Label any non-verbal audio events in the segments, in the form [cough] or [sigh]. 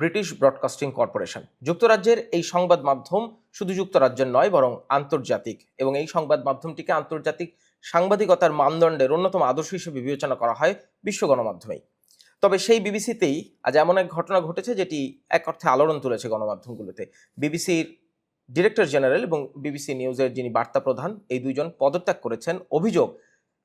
British broadcasting corporation. যুক্তরাজ্যের এই সংবাদ মাধ্যম শুধু যুক্তরাজ্যের নয়, বরং আন্তর্জাতিক। এবং এই সংবাদ মাধ্যমটিকে আন্তর্জাতিক সাংবাদিকতার মানদণ্ডের অন্যতম আদর্শ হিসেবে বিবেচনা করা হয় বিশ্ব গণমাধ্যমেই। তবে সেই বিবিসিতেই আজ এমন এক ঘটনা ঘটেছে যেটি এক অর্থে আলোড়ন তুলেছে গণমাধ্যমগুলোতে। বিবিসির ডিরেক্টর জেনারেল এবং বিবিসি নিউজের যিনি বার্তা প্রধান এই দুইজন পদত্যাগ করেছেন। অভিযোগ,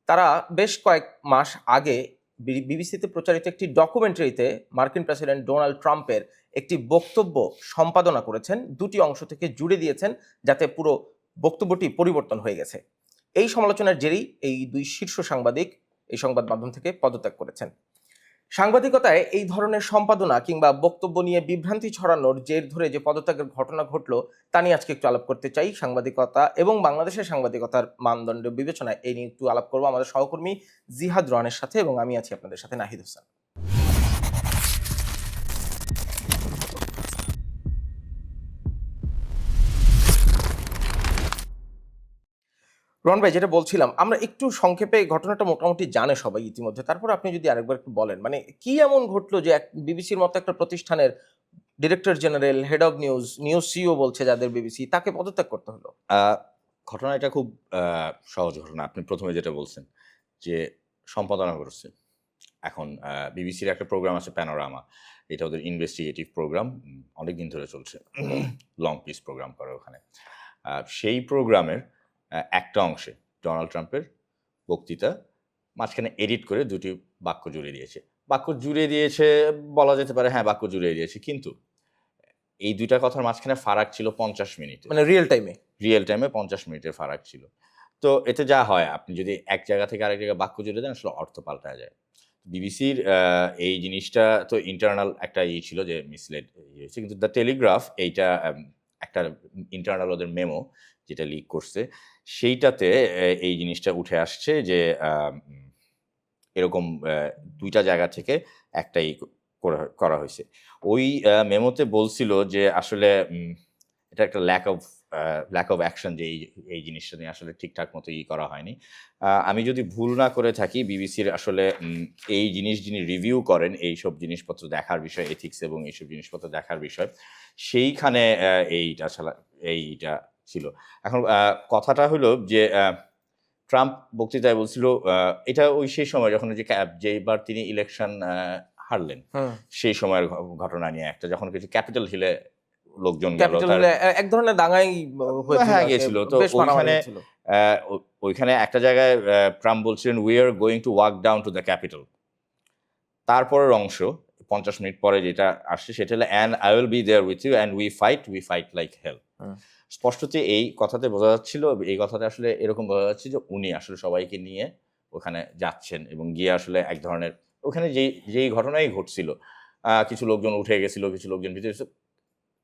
তারা বেশ কয়েক মাস আগে বিবিসিতে প্রচারিত একটি ডকুমেন্টারিতে মার্কিন প্রেসিডেন্ট ডোনাল্ড ট্রাম্পের একটি বক্তব্য সম্পাদনা করেছেন। দুটি অংশ থেকে জুড়ে দিয়েছেন যাতে পুরো বক্তব্যটি পরিবর্তন হয়ে গেছে। এই সমালোচনার জেরেই এই দুই শীর্ষ সাংবাদিক এই সংবাদ মাধ্যম থেকে পদত্যাগ করেছেন। সাংবাদিকতায় এই ধরনের সম্পাদনা কিংবা বক্তব্য নিয়ে বিভ্রান্তি ছড়ানোর জের ধরে যে পদত্যাগের ঘটনা ঘটলো, তা নিয়ে আজকে একটু আলাপ করতে চাই। সাংবাদিকতা এবং বাংলাদেশের সাংবাদিকতার মানদণ্ড বিবেচনায় এই নিয়ে একটু আলাপ করব। আমাদের সহকর্মী জিহাদ রনের সাথে এবং আমি আছি আপনাদের সাথে নাহিদ হোসেন। রন ভাই, যেটা বলছিলাম, আমরা একটু সংক্ষেপে ঘটনাটা মোটামুটি জানে সবাই ইতিমধ্যে। তারপর আপনি যদি আরেকবার একটু বলেন মানে কি এমন ঘটলো যে এক বিবিসির মতো একটা প্রতিষ্ঠানের director general, head of news news CEO বলছে যাদের বিবিসি, তাকে পদত্যাগ করতে হলো? ঘটনা এটা খুব সহজ ঘটনা। আপনি প্রথমে যেটা বলছেন যে সম্পাদনা করছে। এখন বিবিসির একটা প্রোগ্রাম আছে প্যানোরামা এটা ওদের ইনভেস্টিগেটিভ প্রোগ্রাম অনেক দিন ধরে চলছে। লং পিস প্রোগ্রাম করে ওখানে। সেই প্রোগ্রামের একটা অংশে ডোনাল্ড ট্রাম্পের বক্তৃতা মাঝখানে এডিট করে দুটি বাক্য জুড়ে দিয়েছে। বাক্য জুড়ে দিয়েছে বলা যেতে পারে হ্যাঁ বাক্য জুড়ে দিয়েছে কিন্তু এই দুইটা কথার মাঝখানে ফারাক ছিল পঞ্চাশ মিনিট। মানে রিয়েল টাইমে রিয়েল টাইমে পঞ্চাশ মিনিটের ফারাক ছিল। তো এতে যা হয় আপনি যদি এক জায়গা থেকে আরেক জায়গায় বাক্য জুড়ে দেন আসলে অর্থ পাল্টা যায়। বিবিসির এই জিনিসটা তো ইন্টারনাল একটা ইয়ে ছিল যে মিসলেড হয়েছে কিন্তু দ্য টেলিগ্রাফ এইটা একটা ইন্টারনাল ওদের মেমো যেটা লিক করছে, সেইটাতে এই জিনিসটা উঠে আসছে যে এরকম দুইটা জায়গা থেকে একটাই করা হয়েছে। ওই মেমোতে বলছিল যে, আসলে এটা একটা lack of lack of action যে, এই এই জিনিসটা নিয়ে আসলে ঠিকঠাক মতো ই করা হয়নি। আমি যদি ভুল না করে থাকি, বিবিসির আসলে এই জিনিস যিনি রিভিউ করেন, এই সব জিনিসপত্র দেখার বিষয় এথিক্স এবং এইসব জিনিসপত্র দেখার বিষয়, সেইখানে এইটা ছাড়া, এইটা ছিল। এখন কথাটা হলো যে ট্রাম্প বক্তৃতায় বলছিল এটা ওই সেই সময় যখন যে যেবার তিনি ইলেকশন হারলেন সেই সময়ের ঘটনা নিয়ে একটা যখন কিছু ক্যাপিটাল হিলে লোকজন এক ধরনের দাঙ্গাই হয়েছিল হ্যাঁ, আর গেছিল। তো মারামারি ওইখানে- একটা জায়গায় ট্রাম্প বলছিলেন we are going to walk down to the Capitol তারপরের অংশ পঞ্চাশ মিনিট পরে যেটা আসছে সেটা হলো and I will be there with you and we fight we fight like hell hmm. স্পষ্টতে এই কথাতে বোঝা যাচ্ছিল, এই কথাতে আসলে এরকম বোঝা যাচ্ছে যে উনি আসলে সবাইকে নিয়ে ওখানে যাচ্ছেন এবং গিয়ে আসলে এক ধরনের ওখানে যেই যেই ঘটনাই ঘটছিল কিছু লোকজন উঠে গেছিল, কিছু লোকজন ভিতরে।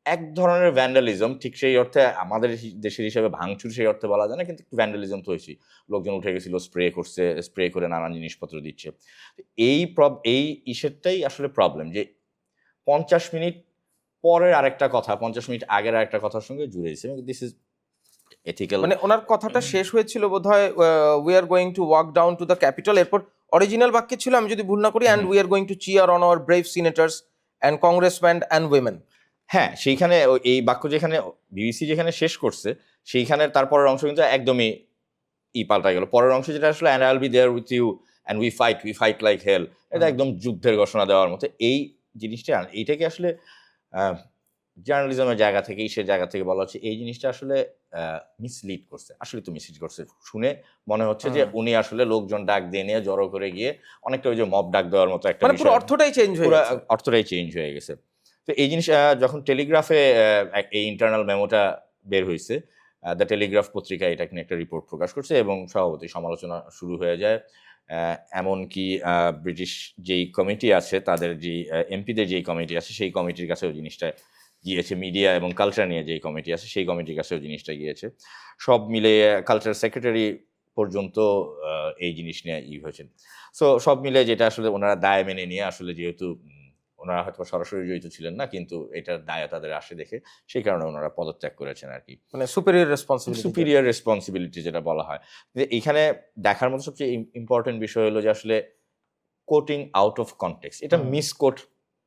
এক ধরনের ভ্যান্ডালিজম ঠিক সেই অর্থে আমাদের দেশের হিসাবে ভাঙচুর সেই অর্থে বলা যায় না, কিন্তু ভ্যান্ডালিজম তো হয়েছি লোকজন উঠে গেছিল স্প্রে করছে স্প্রে করে নানান জিনিসপত্র দিচ্ছে এই প্রব এই ইসেরটাই আসলে প্রবলেম যে পঞ্চাশ মিনিট পরের আরেকটা কথা পঞ্চাশ মিনিট আগের আরেকটা কথার সঙ্গে জুড়ে দিচ্ছে দিস ইজ এথিক্যাল মানে ওনার কথাটা শেষ হয়েছিল বোধহয় we are going to walk down to the Capitol এরপর অরিজিনাল বাক্য ছিল আমি যদি ভুল না করি and. We are going to cheer on our brave senators and congressmen and women হ্যাঁ সেইখানে এই বাক্য যেখানে বিবিসি যেখানে শেষ করছে সেইখানে তারপরের অংশ কিন্তু একদমই ই পাল্টা গেল। পরের অংশ যেটা আসলে and I'll be there with you and we fight we fight like hell এটা একদম যুদ্ধের ঘোষণা দেওয়ার মতো। এই জিনিসটা এইটাকে আসলে জার্নালিজমের জায়গা থেকে সে জায়গা থেকে বলা হচ্ছে এই জিনিসটা আসলে মিসলিড করছে। আসলে তো মিসলিড করছে। শুনে মনে হচ্ছে যে উনি আসলে লোকজন ডাক দিয়ে নিয়ে জড়ো করে গিয়ে অনেকটা ওই যে মব ডাক দেওয়ার মতো একটা মানে পুরো অর্থটাই চেঞ্জ হয়ে অর্থটাই চেঞ্জ হয়ে গেছে। তো এই জিনিস যখন টেলিগ্রাফে এই ইন্টারনাল মেমোটা বের হয়েছে দ্য টেলিগ্রাফ পত্রিকা এটা নিয়ে একটা রিপোর্ট প্রকাশ করছে এবং স্বভাবতই সমালোচনা শুরু হয়ে যায়। এমনকি ব্রিটিশ যেই কমিটি আছে, তাদের যে এমপিদের যেই কমিটি আছে, সেই কমিটির কাছেও জিনিসটা গিয়েছে। মিডিয়া এবং কালচার নিয়ে যেই কমিটি আছে, সেই কমিটির কাছেও জিনিসটা গিয়েছে। সব মিলে কালচার সেক্রেটারি পর্যন্ত এই জিনিস নিয়ে ই হয়েছেন সো সব মিলে যেটা আসলে ওনারা দায় মেনে নিয়ে আসলে যেহেতু ওনারা হয়তো সরাসরি জড়িত ছিলেন না কিন্তু এটার দায় তাদের আসে দেখে। সেই কারণে ওনারা পদত্যাগ করেছেন আর কি মানে সুপেরিয়র রেসপন্সিবিলিটি সুপিরিয়র রেসপন্সিবিলিটি যেটা বলা হয়। যে এখানে দেখার মতো সবচেয়ে ইম্পর্টেন্ট বিষয় হলো যে আসলে কোটিং আউট অফ কনটেক্স এটা মিস কোট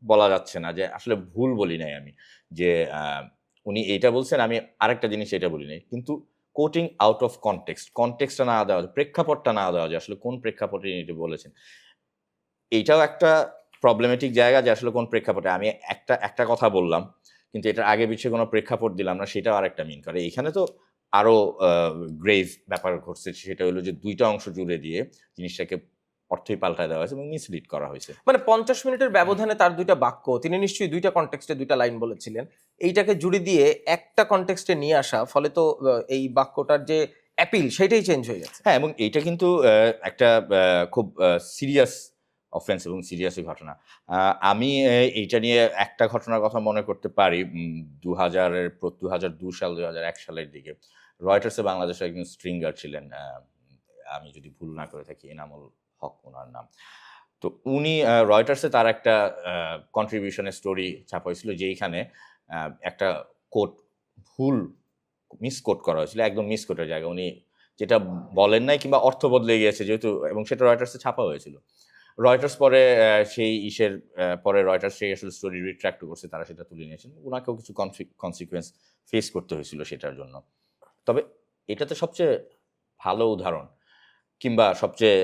বলা যাচ্ছে না যে আসলে ভুল বলি নাই আমি। যে উনি এইটা বলছেন আমি আরেকটা জিনিস এটা বলি নাই। কিন্তু কোটিং আউট অফ কনটেক্সট কনটেক্সটটা না দেওয়া যায় প্রেক্ষাপটটা না দেওয়া যায় আসলে কোন প্রেক্ষাপটে এটা বলেছেন। এইটাও একটা প্রবলেমেটিক জায়গা যে আসলে কোন প্রেক্ষাপটে। আমি একটা একটা কথা বললাম কিন্তু এটার আগে পিছিয়ে কোনো প্রেক্ষাপট দিলাম না সেটাও আরেকটা মিন করে। এখানে তো আরও গ্রেভ ব্যাপার ঘটছে সেটা হলো যে দুইটা অংশ জুড়ে দিয়ে জিনিসটাকে অর্থই পাল্টায় দেওয়া হয়েছে এবং মিসলিড করা হয়েছে। মানে পঞ্চাশ মিনিটের ব্যবধানে তার দুইটা বাক্য তিনি নিশ্চয়ই দুইটা কনটেক্সটে দুইটা লাইন বলেছিলেন এইটাকে জুড়ে দিয়ে একটা কনটেক্সটে নিয়ে আসা ফলে তো এই বাক্যটার যে অ্যাপিল সেটাই চেঞ্জ হয়ে গেছে হ্যাঁ এবং এইটা কিন্তু একটা খুব সিরিয়াস অফেন্স এবং সিরিয়াসই ঘটনা। আমি এইটা নিয়ে একটা ঘটনার কথা মনে করতে পারি দু হাজারের দু হাজার দু সাল দু হাজার এক সালের দিকে। রয়টার্সে বাংলাদেশের একজন স্ট্রিঙ্গার ছিলেন আমি যদি ভুল না করে থাকি, এনামুল হক ওনার নাম। তো উনি রয়টার্সে তার একটা কন্ট্রিবিউশনের স্টোরি ছাপা হয়েছিল, যেইখানে একটা কোট ভুল মিসকোট করা হয়েছিল, একদম মিসকোটের জায়গা উনি যেটা বলেন নাই কিংবা অর্থ বদলে গিয়েছে, যেহেতু, এবং সেটা রয়টার্সে ছাপা হয়েছিল। রয়টার্স পরে সেই ইসের পরে রয়টার্স সেই আসলে স্টোরি রিট্র্যাক্ট করছে তারা সেটা তুলে নিয়েছেন। ওনাকেও কিছু কনসিকুয়েন্স ফেস করতে হয়েছিল সেটার জন্য। তবে এটাতে সবচেয়ে ভালো উদাহরণ কিংবা সবচেয়ে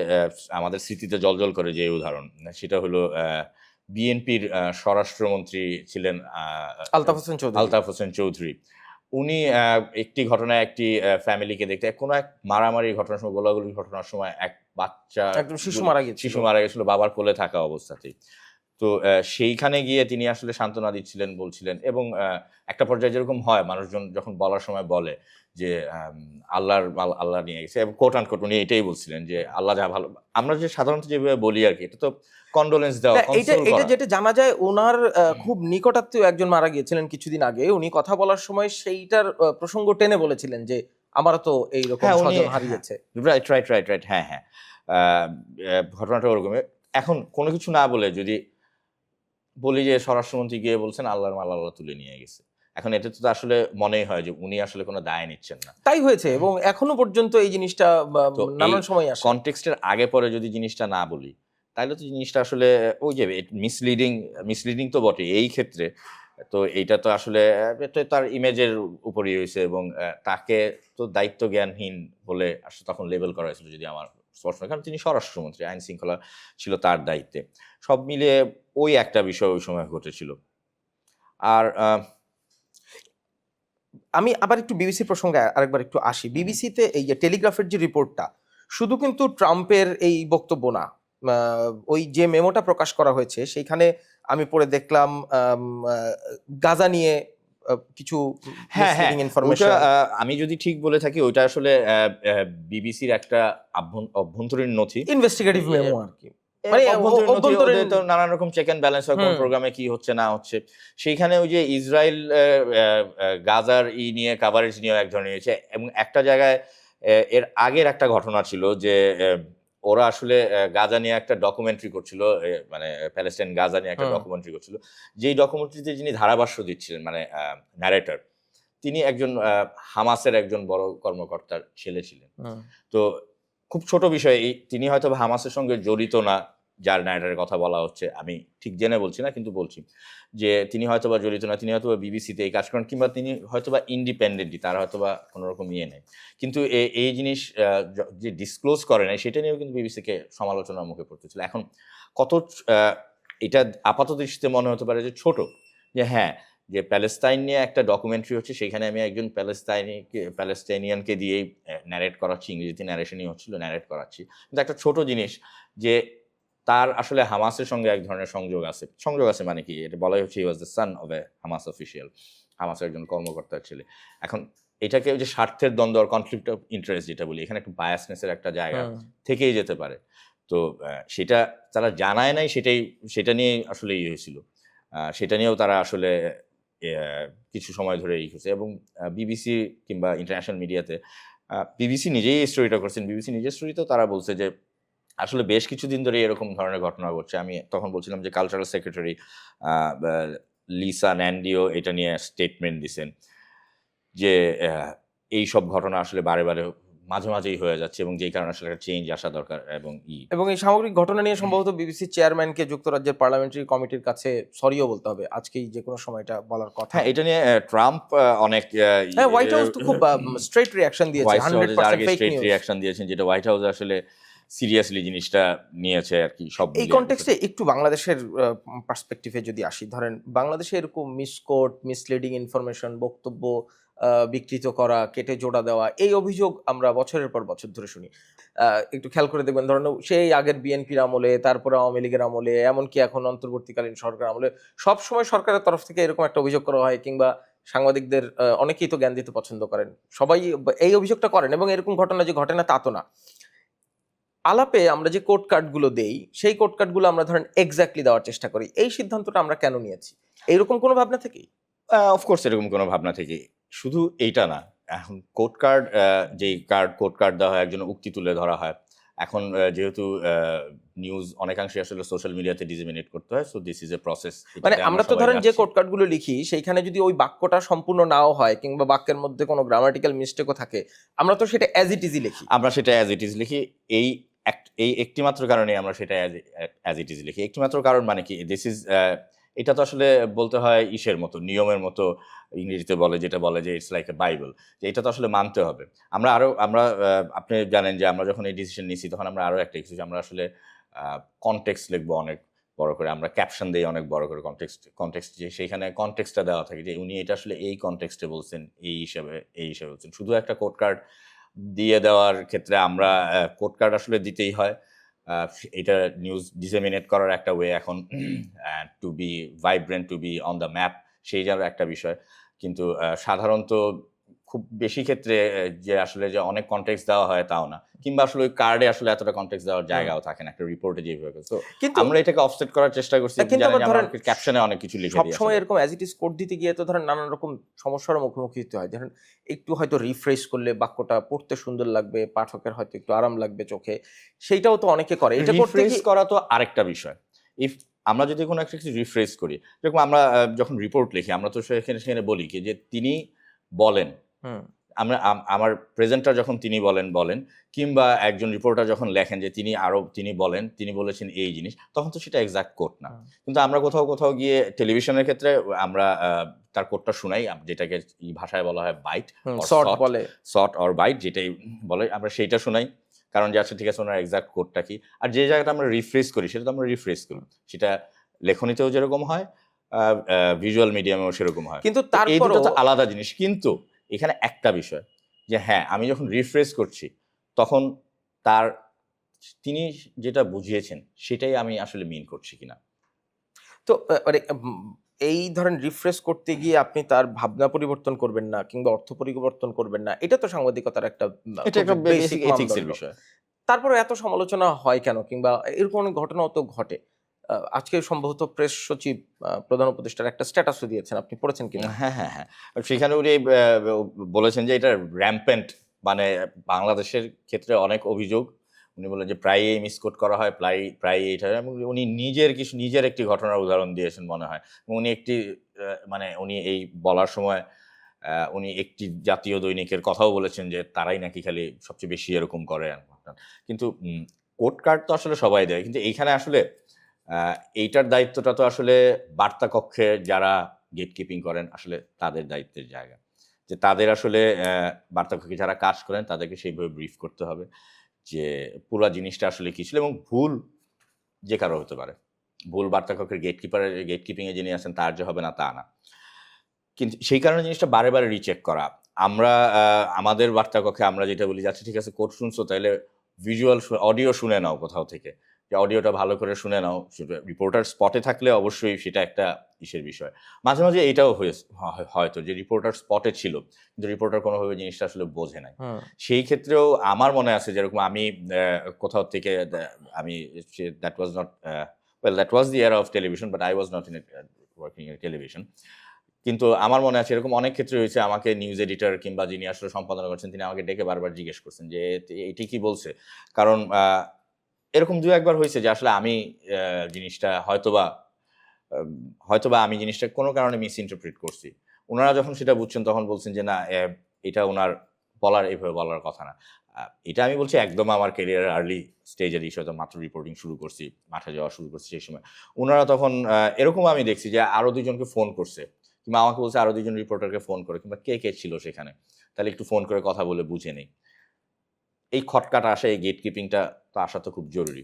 আমাদের স্মৃতিতে জলজল করে যে উদাহরণ সেটা হলো বিএনপির স্বরাষ্ট্রমন্ত্রী ছিলেন আলতাফ হোসেন চৌধুরী। আলতাফ হোসেন চৌধুরী। উনি একটি ঘটনায় একটি ফ্যামিলিকে দেখতে কোনো এক মারামারি ঘটনার সময় গোলাগুলি ঘটনার সময় এক বাচ্চা একদম শিশু মারা গেছিল শিশু মারা গেছিল বাবার কোলে থাকা অবস্থাতেই। তো সেইখানে গিয়ে তিনি আসলে সান্ত্বনা দিচ্ছিলেন বলছিলেন এবং একটা পর্যায়ে যেরকম হয় মানুষজন যখন বলার সময় বলে যে আল্লাহর মাল আল্লাহ নিয়ে গেছে এবং কোট আনকোট উনি এটাই বলছিলেন যে আল্লাহ যা ভালো আমরা যে সাধারণত যেভাবে বলি আর কি এটা তো কন্ডোলেন্স দেওয়া এটা এটা যেটা জানা যায় ওনার আহ, খুব নিকটাত্মীয় একজন মারা গিয়েছিলেন কিছুদিন আগে। উনি কথা বলার সময় সেইটার প্রসঙ্গ টেনে বলেছিলেন যে আমারও তো এইরকম হ্যাঁ, স্বজন হারিয়েছে। রাইট রাইট রাইট রাইট হ্যাঁ হ্যাঁ। ঘটনাটা ওরকম। এখন কোনো কিছু না বলে যদি বলি যে স্বরাষ্ট্রমন্ত্রী গিয়ে বলছেন আল্লাহর মাল আল্লাহ তুলে নিয়ে গেছে। এখন এটা তো আসলে মনেই হয় যে উনি আসলে কোনো দায় নিচ্ছেন না। তাই হয়েছে এবং এখনও পর্যন্ত এই জিনিসটা নানান সময় আসে। কনটেক্সটের আগে পরে যদি জিনিসটা না বলি তাহলে তো জিনিসটা আসলে ওই যে মিসলিডিং মিসলিডিং তো বটে এই ক্ষেত্রে তো এইটা তো আসলে তার ইমেজের উপরই হয়েছে এবং তাকে তো দায়িত্ব জ্ঞানহীন বলে আসলে তখন লেবেল করা হয়েছিল যদি আমার স্পষ্ট কারণ তিনি স্বরাষ্ট্রমন্ত্রী আইন শৃঙ্খলা ছিল তার দায়িত্বে। সব মিলিয়ে ওই একটা বিষয় ওই সময় ঘটেছিল। আর আমি আবার একটু বিবিসি প্রসঙ্গে আরেকবার একটু আসি। বিবিসিতে এই যে টেলিগ্রাফের যে রিপোর্টটা শুধু কিন্তু ট্রাম্পের এই বক্তব্য না। ওই যে মেমোটা প্রকাশ করা হয়েছে সেইখানে আমি পড়ে দেখলাম গাজা নিয়ে কিছু হ্যাঁ হ্যাঁ। আমি যদি ঠিক বলে থাকি ওইটা আসলে বিবিসির একটা অভ্যন্তরীণ নথি। ইনভেস্টিগেটিভ মেমো আর কি মানে অভ্যন্তরীণ তো নানান রকম চেক অ্যান্ড ব্যালেন্স হয় কোন প্রোগ্রামে কি হচ্ছে না হচ্ছে। সেইখানে ওই যে ইসরায়েল গাজার ই নিয়ে কাভারেজ নিয়ে এক ধরনের হয়েছে। এবং একটা জায়গায় এর আগের একটা ঘটনা ছিল যে ওরা আসলে গাজা নিয়ে একটা ডকুমেন্টারি করছিল মানে প্যালেস্টাইন গাজা নিয়ে একটা ডকুমেন্ট্রি করছিল। যেই ডকুমেন্টারিতে যিনি ধারাভাষ্য দিচ্ছিলেন মানে ন্যারেটর তিনি একজন আহ, হামাসের একজন বড় কর্মকর্তার ছেলে ছিলেন। তো খুব ছোট বিষয় তিনি হয়তো হামাসের সঙ্গে জড়িত না যার নাইটারের কথা বলা হচ্ছে, আমি ঠিক জেনে বলছি না, কিন্তু বলছি যে তিনি হয়তো বা জড়িত না তিনি হয়তো বা বিবিসিতে এই কাজ করেন, কিংবা তিনি হয়তো বা ইন্ডিপেন্ডেন্টই তার হয়তো বা কোনো রকম ইয়ে নেই। কিন্তু এই জিনিস যে ডিসক্লোজ করে নাই, সেটা নিয়েও কিন্তু বিবিসিকে সমালোচনার মুখে পড়তেছিল। এখন কত এটা আপাত দৃষ্টিতে মনে হতে পারে যে ছোট, যে হ্যাঁ যে প্যালেস্তাইন নিয়ে একটা ডকুমেন্টারি হচ্ছে, সেখানে আমি একজন প্যালেস্তাইনি প্যালেস্তাইনিয়ানকে দিয়েই ন্যারেট করাচ্ছি, ইংরেজিতে ন্যারেশনই হচ্ছিল ন্যারেট করাচ্ছি। কিন্তু একটা ছোট জিনিস যে তার আসলে হামাসের সঙ্গে এক ধরনের সংযোগ আছে। সংযোগ আছে মানে কি? এটা বলাই হচ্ছে was the son of a Hamas official হামাসের একজন কর্মকর্তার ছেলে। এখন এটাকে ওই যে স্বার্থের দ্বন্দ্ব কনফ্লিক্ট অফ ইন্টারেস্ট যেটা বলি এখানে একটা বায়াসনেসের একটা জায়গা থেকেই যেতে পারে। তো সেটা তারা জানায় নাই সেটাই সেটা নিয়ে আসলে ইয়ে হয়েছিল। সেটা নিয়েও তারা আসলে কিছু সময় ধরে ই করছে। এবং বিবিসি কিংবা ইন্টারন্যাশনাল মিডিয়াতে বিবিসি নিজেই এই স্টোরিটা করছেন। বিবিসি নিজের স্টোরিতেও তারা বলছে যে আসলে বেশ কিছুদিন ধরে এরকম ধরনের ঘটনা ঘটছে। আমি তখন বলছিলাম যে কালচারাল সেক্রেটারি লিসা ন্যান্ডিও এটা নিয়ে স্টেটমেন্ট দিছেন যে এই সব ঘটনা আসলে বারে বারে মাঝে মাঝেই হয়ে যাচ্ছে এবং যেই কারণে আসলে চেঞ্জ আসা দরকার এবং ই। এবং এই সামগ্রিক ঘটনা নিয়ে সম্ভবত বিবিসি চেয়ারম্যানকে যুক্তরাজ্যের পার্লামেন্টারি কমিটির কাছে সরিও বলতে হবে। আজকেই যে কোনো সময়টা বলার কথা। হ্যাঁ এটা নিয়ে ট্রাম্প অনেক হ্যাঁ হোয়াইট হাউস তো খুব স্ট্রেট রিয়াকশন দিয়েছে হোয়াইট হান্ড্রেড হাউসে পার্সেন্ট আগে ফেক স্ট্রেট নিউজ রিয়াকশন দিয়েছেন যেটা হোয়াইট হাউস আসলে সিরিয়াসলি জিনিসটা নিয়েছে আর কি সব এই। কনটেক্সটে একটু বাংলাদেশের পার্সপেক্টিভে যদি আসি ধরেন বাংলাদেশে এরকম মিসকোট মিসলিডিং ইনফরমেশন বক্তব্য বিকৃত করা কেটে জোড়া দেওয়া এই অভিযোগ আমরা বছরের পর বছর ধরে শুনি। একটু খেয়াল করে দেখবেন ধরেন সেই আগের বিএনপির আমলে তারপরে আওয়ামী লীগের আমলে এমনকি এখন অন্তর্বর্তীকালীন সরকার আমলে সব সময় সরকারের তরফ থেকে এরকম একটা অভিযোগ করা হয় কিংবা সাংবাদিকদের অনেকেই তো জ্ঞান দিতে পছন্দ করেন। সবাই এই অভিযোগটা করেন এবং এরকম ঘটনা যে ঘটে না তা তো না। আলাপে আমরা যে কোড কার্ডগুলো দেই সেই কোড কার্ডগুলো আমরা ধরেন এক্স্যাক্টলি দেওয়ার চেষ্টা করি। এই সিদ্ধান্তটা আমরা কেন নিয়েছি? এইরকম কোনো ভাবনা থেকেই? অফকোর্স এরকম কোনো ভাবনা থেকে শুধু এইটা না এখন কোড কার্ড যেই কার্ড কোড কার্ড দেওয়া হয় একজন উক্তি তুলে ধরা হয়। এখন যেহেতু নিউজ অনেকাংশে আসলে সোশ্যাল মিডিয়াতে ডিসিমিনেট করতে হয় so this is a process মানে আমরা তো ধরেন যে কোড কার্ডগুলো লিখি সেইখানে যদি ওই বাক্যটা সম্পূর্ণ নাও হয় কিংবা বাক্যের মধ্যে কোনো গ্রামাটিক্যাল মিস্টেকও থাকে আমরা তো সেটা অ্যাজ ইট ইজই লিখি। আমরা সেটা অ্যাজ ইট ইজ লিখি। এই এই একটি মাত্র কারণে আমরা সেটা অ্যাজ ইট ইজ লিখি। একটি মাত্র কারণ মানে কি? দিস ইজ এটা তো আসলে বলতে হয় ইসের মতো, নিয়মের মতো ইংরেজিতে বলে, যেটা বলে যে ইটস লাইক এ বাইবেল যে এটা তো আসলে মানতে হবে। আমরা আরও, আমরা আপনি জানেন যে আমরা যখন এই ডিসিশন নিয়েছি তখন আমরা আরও একটা কিছু আমরা আসলে কনটেক্সট লিখব অনেক বড় করে, আমরা ক্যাপশন দিই অনেক বড় করে কনটেক্সট কনটেক্সট যে সেইখানে কনটেক্সটটা দেওয়া থাকে যে উনি এটা আসলে এই কনটেক্সটে বলছেন, এই হিসাবে এই হিসাবে বলছেন। শুধু একটা কোড কার্ড দিয়ে দেওয়ার ক্ষেত্রে আমরা কোড কার্ড আসলে দিতেই হয়। এটা নিউজ ডিসেমিনেট করার একটা ওয়ে এখন to be vibrant to be on the map সেই যার একটা বিষয়। কিন্তু সাধারণত খুব বেশি ক্ষেত্রে যে আসলে যে অনেক কন্টেক্স দেওয়া হয় তাও না। কিংবা আসলে ওই কার্ডে আসলে এতটা কন্টেক্স দেওয়ার জায়গাও থাকে না একটা রিপোর্টে যেভাবে তো কিন্তু আমরা এটাকে অফসেট করার চেষ্টা করছি কিন্তু ধরেন ক্যাপশনে অনেক কিছু লিখে সব সময় এরকম অ্যাজ ইট ইজ কোড দিতে গিয়ে তো ধরেন নানান রকম সমস্যার মুখোমুখি হতে হয়। ধরেন একটু হয়তো রিফ্রেশ করলে বাক্যটা পড়তে সুন্দর লাগবে পাঠকের হয়তো একটু আরাম লাগবে চোখে। সেইটাও তো অনেকে করে। এটা করতে রিফ্রেশ করা তো আরেকটা বিষয়। ইফ আমরা যদি কোনো একটা কিছু রিফ্রেশ করি যেরকম আমরা যখন রিপোর্ট লিখি আমরা তো সেখানে সেখানে বলি কি যে তিনি বলেন আমরা আম- আমার প্রেজেন্টার যখন তিনি বলেন বলেন কিংবা একজন রিপোর্টার যখন লেখেন যে তিনি আরও তিনি বলেন তিনি বলেছেন এই জিনিস তখন তো সেটা এক্সাক্ট কোট না। কিন্তু আমরা কোথাও কোথাও গিয়ে টেলিভিশনের ক্ষেত্রে আমরা তার কোটটা শুনাই যেটাকে এই ভাষায় বলা হয় বাইট শর্ট বলে। শর্ট অর বাইট যেটাই বলে আমরা সেইটা শোনাই। কারণ যে আচ্ছা ঠিক আছে ওনার এক্সাক্ট কোডটা কি? আর যে জায়গাটা আমরা রিফ্রেশ করি সেটা তো আমরা রিফ্রেশ করি। সেটা লেখনীতেও যেরকম হয় ভিজুয়াল মিডিয়ামেও সেরকম হয়। কিন্তু তো এই দুটো তারপরও তো আলাদা জিনিস। কিন্তু এখানে একটা বিষয় যে হ্যাঁ আমি যখন রিফ্রেশ করছি তখন তার তিনি যেটা বুঝিয়েছেন সেটাই আমি আসলে মিন করছি কিনা। তো মানে এই ধরেন রিফ্রেশ করতে গিয়ে আপনি তার ভাবনা পরিবর্তন করবেন না কিংবা অর্থ পরিবর্তন করবেন না এটা তো সাংবাদিকতার একটা এটা একটা বেসিক এথিক্সের বিষয়। তারপরে এত সমালোচনা হয় কেন? কিংবা এরকম অনেক ঘটনাও তো ঘটে। আজকে সম্ভবত প্রেস সচিব প্রধান উপদেষ্টার একটা স্ট্যাটাসও দিয়েছেন। আপনি পড়েছেন কিনা? হ্যাঁ হ্যাঁ হ্যাঁ। সেখানে উনি বলেছেন যে এটা র্যাম্পেন্ট মানে বাংলাদেশের ক্ষেত্রে অনেক অভিযোগ। উনি বলেন যে প্রায়ই মিসকোট করা হয় প্রায় প্রায় এটা এবং উনি নিজের কিছু, নিজের একটি ঘটনার উদাহরণ দিয়েছেন মনে হয়। উনি একটি মানে উনি এই বলার সময় উনি একটি জাতীয় দৈনিকের কথাও বলেছেন যে তারাই নাকি খালি সবচেয়ে বেশি এরকম করে। কিন্তু কোর্ট কার্ড তো আসলে সবাই দেয়। কিন্তু এইখানে আসলে এইটার দায়িত্বটা তো আসলে বার্তা কক্ষে যারা গেট কিপিং করেন, আসলে তাদের দায়িত্বের জায়গা। যে তাদের আসলে বার্তা কক্ষে যারা কাজ করেন, তাদেরকে সেইভাবে ব্রিফ করতে হবে যে পুরো জিনিসটা আসলে কী ছিল এবং ভুল যে কারও হতে পারে। ভুল বার্তা কক্ষের গেট কিপারের গেট কিপিংয়ে যিনি আছেন, তার যে হবে না তা না। কিন্তু সেই কারণে জিনিসটা বারে বারে রিচেক করা। আমরা আমাদের বার্তা কক্ষে আমরা যেটা বলি যাচ্ছে ঠিক আছে কোর্ট শুনছো তাহলে ভিজুয়াল অডিও শুনে নাও কোথাও থেকে। যে অডিওটা ভালো করে শুনে নাও রিপোর্টার স্পটে থাকলে অবশ্যই সেটা একটা ইসের বিষয়। মাঝে মাঝে এটাও হয়েছে হয়তো যে রিপোর্টার স্পটে ছিল কিন্তু রিপোর্টার কোনোভাবে জিনিসটা আসলে বোঝে নাই। সেই ক্ষেত্রেও আমার মনে আছে যেরকম আমি কোথাও থেকে আমি that was not well that was the air of television but I was not in working in television কিন্তু আমার মনে আছে এরকম অনেক ক্ষেত্রে হয়েছে আমাকে নিউজ এডিটর কিংবা যিনি আসলে সম্পাদনা করছেন তিনি আমাকে ডেকে বারবার জিজ্ঞেস করছেন যে এটি কি বলছে? কারণ এরকম দু একবার হয়েছে যে আসলে আমি জিনিসটা হয়তোবা হয়তোবা আমি জিনিসটা কোনো কারণে মিস ইন্টারপ্রিট করছি। ওনারা যখন সেটা বুঝছেন তখন বলছেন যে, না এটা ওনার বলার এইভাবে বলার কথা না। এটা আমি বলছি একদম আমার ক্যারিয়ারের আর্লি স্টেজের ইস্যু হয়তো মাত্র রিপোর্টিং শুরু করছি, মাঠে যাওয়া শুরু করছি সেই সময়। ওনারা তখন এরকম আমি দেখছি যে আরও দুজনকে ফোন করছে। কিংবা আমাকে বলছে আরও দুজন রিপোর্টারকে ফোন করে, কিংবা কে কে ছিল সেখানে। তাহলে একটু ফোন করে কথা বলে বুঝে নেই। এই খটকাটা আসা এই গেট কিপিংটা তো আসা তো খুব জরুরি।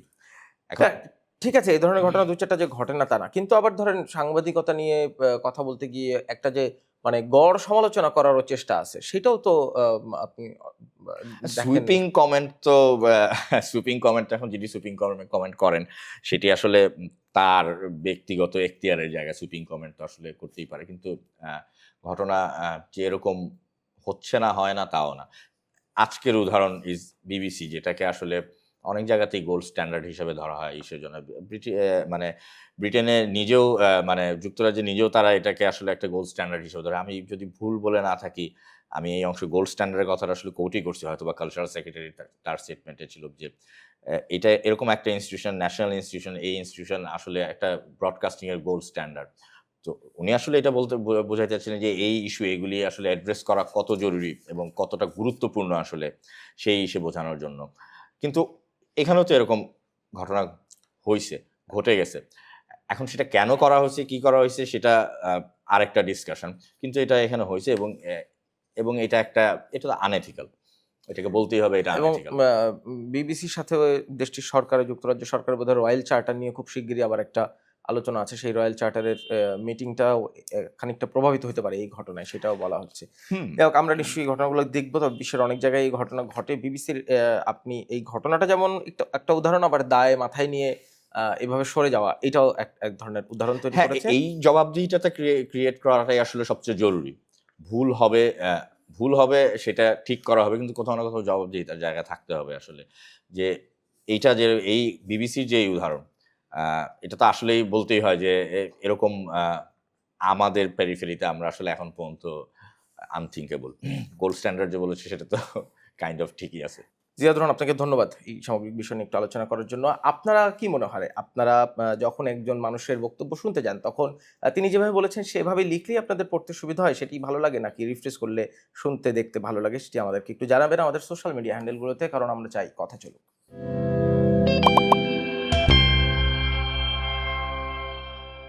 এখন হ্যাঁ, ঠিক আছে এই ধরনের ঘটনা দু চারটা যে ঘটনা তা না। কিন্তু আবার ধরেন সাংবাদিকতা নিয়ে কথা বলতে গিয়ে একটা যে মানে গড় সমালোচনা করারও চেষ্টা আছে সেটাও তো আপনি সুইপিং কমেন্ট তো সুইপিং কমেন্ট [laughs] এখন যিনি সুইপিং কমেন্ট করেন সেটি আসলে তার ব্যক্তিগত এখতিয়ারের জায়গা সুইপিং কমেন্ট তো আসলে করতেই পারে। কিন্তু আহ, ঘটনা যে এরকম হচ্ছে না হয় না তাও না। আজকের উদাহরণ ইজ বিবিসি যেটাকে আসলে অনেক জায়গাতেই গোল্ড স্ট্যান্ডার্ড হিসেবে ধরা হয় ইসের জন্য মানে ব্রিটেনে নিজেও মানে যুক্তরাজ্যে নিজেও তারা এটাকে আসলে একটা গোল্ড স্ট্যান্ডার্ড হিসেবে ধরে। আমি যদি ভুল বলে না থাকি, আমি এই অংশে গোল্ড স্ট্যান্ডার্ডের কথাটা আসলে কোটই করছি হয়তো বা কালচারাল সেক্রেটারি তার স্টেটমেন্টে ছিল যে এটা এরকম একটা ইনস্টিটিউশন ন্যাশনাল ইনস্টিটিউশন এই ইনস্টিটিউশন আসলে একটা ব্রডকাস্টিংয়ের গোল্ড স্ট্যান্ডার্ড তো উনি আসলে এটা বলতে বো- বোঝাতে চাচ্ছিলেন যে এই ইস্যু এগুলি আসলে অ্যাড্রেস করা কত জরুরি এবং কতটা গুরুত্বপূর্ণ আসলে সেই ইস্যু বোঝানোর জন্য। কিন্তু এখানেও তো এরকম ঘটনা হয়েছে ঘটে গেছে। এখন সেটা কেন করা হয়েছে কি করা হয়েছে সেটা আরেকটা ডিসকাশন কিন্তু এটা এখানে হয়েছে এবং এবং এটা একটা এটা তো আনএথিক্যাল এটাকে বলতেই হবে এটা এবং বিবিসির সাথে দেশটির সরকারের যুক্তরাজ্য সরকারের বোধহয় রয়্যাল চার্টার নিয়ে খুব শিগগিরই আবার একটা আলোচনা আছে সেই রয়্যাল চার্টারের মিটিংটাও খানিকটা প্রভাবিত হতে পারে এই ঘটনায় সেটাও বলা হচ্ছে। যাই হোক, আমরা নিশ্চয়ই এই ঘটনাগুলো দেখব তবে বিশ্বের অনেক জায়গায় এই ঘটনা ঘটে। বিবিসির আপনি এই ঘটনাটা যেমন একটা উদাহরণ আবার দায় মাথায় নিয়ে এভাবে সরে যাওয়া এটাও এক এক ধরনের উদাহরণ তৈরি হ্যাঁ করেছে। এই জবাবদিহিটাতে ক্রিয়েট করাটাই আসলে সবচেয়ে জরুরি। ভুল হবে ভুল হবে সেটা ঠিক করা হবে কিন্তু কোথাও না কোথাও জবাবদিহিতার জায়গা থাকতে হবে আসলে। যে এইটা যে এই বিবিসির যে উদাহরণ এটা তো আসলেই বলতেই হয় যে এরকম আমাদের পেরিফেরিতে আমরা আসলে এখন পর্যন্ত আনথিঙ্কেবল গোল্ড স্ট্যান্ডার্ড যে বলেছে সেটা তো কাইন্ড অফ ঠিকই আছে। জিয়াদ রহমান, আপনাকে ধন্যবাদ এই সামগ্রিক বিষয় নিয়ে একটু আলোচনা করার জন্য। আপনারা কি মনে হয়? আপনারা যখন একজন মানুষের বক্তব্য শুনতে যান, তখন তিনি যেভাবে বলেছেন সেভাবে লিখলেই আপনাদের পড়তে সুবিধা হয়। সেটি ভালো লাগে নাকি রিফ্রেশ করলে শুনতে, দেখতে ভালো লাগে সেটি আমাদেরকে একটু জানাবেন আমাদের সোশ্যাল মিডিয়া হ্যান্ডেলগুলোতে কারণ আমরা চাই কথা চলুক।